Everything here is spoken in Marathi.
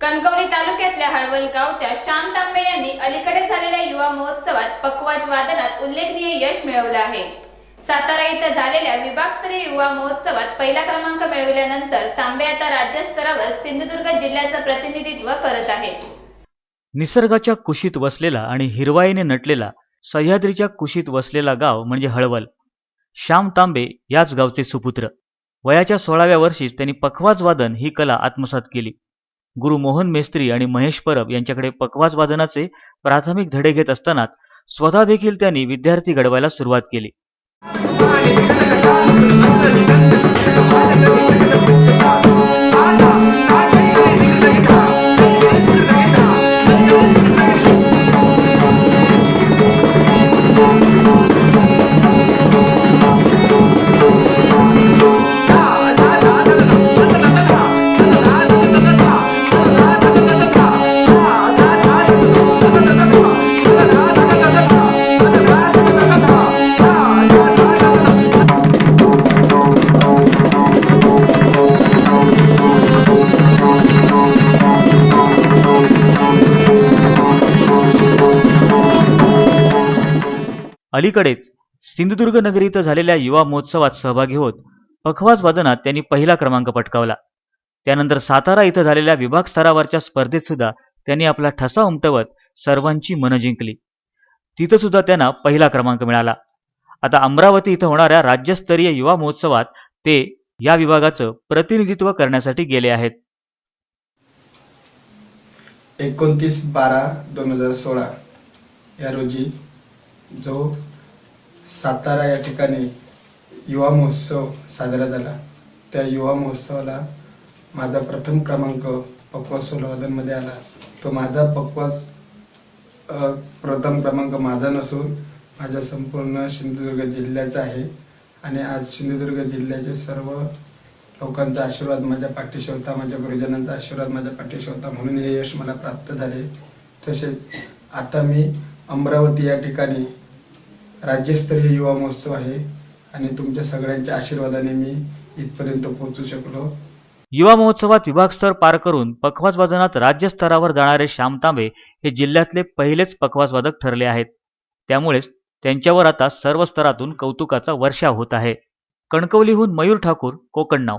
कणकवली तालुक्यातल्या हळवल गावच्या श्याम तांबे यांनी अलीकडे झालेल्या युवा महोत्सवात पकवाज वादनात उल्लेखनीय यश मिळवलं आहे. सातारा इथं झालेल्या विभागस्तरीय युवा महोत्सवात पहिला क्रमांक मिळविल्यानंतर तांबे आता राज्यस्तरावर सिंधुदुर्ग जिल्ह्याचं प्रतिनिधित्व करत आहे. निसर्गाच्या कुशीत वसलेला आणि हिरवाईने नटलेला सह्याद्रीच्या कुशीत वसलेला गाव म्हणजे हळवल. श्याम तांबे याच गावचे सुपुत्र. वयाच्या सोळाव्या वर्षीच त्यांनी पखवाज वादन ही कला आत्मसात केली. गुरु मोहन मेस्त्री आणि महेश परब यांच्याकडे पखवाज वादनाचे प्राथमिक धडे घेत असताना स्वतः देखील त्यांनी विद्यार्थी घडवायला सुरुवात केली. अलीकडेच सिंधुदुर्ग नगरी इथं झालेल्या युवा महोत्सवात सहभागी होत पखवाज वादनात त्यांनी पहिला क्रमांक पटकावला. त्यानंतर सातारा इथं झालेल्या विभाग स्तरावरच्या स्पर्धेत सुद्धा त्यांनी आपला ठसा उमटवत सर्वांची मनं जिंकली. तिथं सुद्धा त्यांना पहिला क्रमांक मिळाला. आता अमरावती इथं होणाऱ्या राज्यस्तरीय युवा महोत्सवात ते या विभागाचं प्रतिनिधित्व करण्यासाठी गेले आहेत. एकोणतीस बारा दोन हजार सोळा या रोजी जो सातारा या ठिकाणी युवा महोत्सव साजरा झाला. त्या युवा महोत्सवाला माझा प्रथम क्रमांक पक्वा सोलवादनमध्ये आला. तो माझा पक्वास प्रथम क्रमांक माझा नसून माझ्या संपूर्ण सिंधुदुर्ग जिल्ह्याचा आहे. आणि आज सिंधुदुर्ग जिल्ह्याचे सर्व लोकांचा आशीर्वाद माझ्या पाठीशी होता. माझ्या गुरुजनांचा आशीर्वाद माझ्या पाठीशी होता. म्हणून हे यश मला प्राप्त झाले. तसेच आता मी अमरावती या ठिकाणी राज्यस्तरीय युवा महोत्सव आहे आणि तुमच्या सगळ्यांच्या आशीर्वादाने मी इथपर्यंत पोहोचू शकलो. युवा महोत्सवात विभागस्तर पार करून पखवाज वादनात राज्यस्तरावर जाणारे श्याम तांबे हे जिल्ह्यातले पहिलेच पखवाज वादक ठरले आहेत. त्यामुळेच त्यांच्यावर आता सर्व स्तरातून कौतुकाचा वर्षाव होत आहे. कणकवलीहून मयूर ठाकूर कोकण नाव.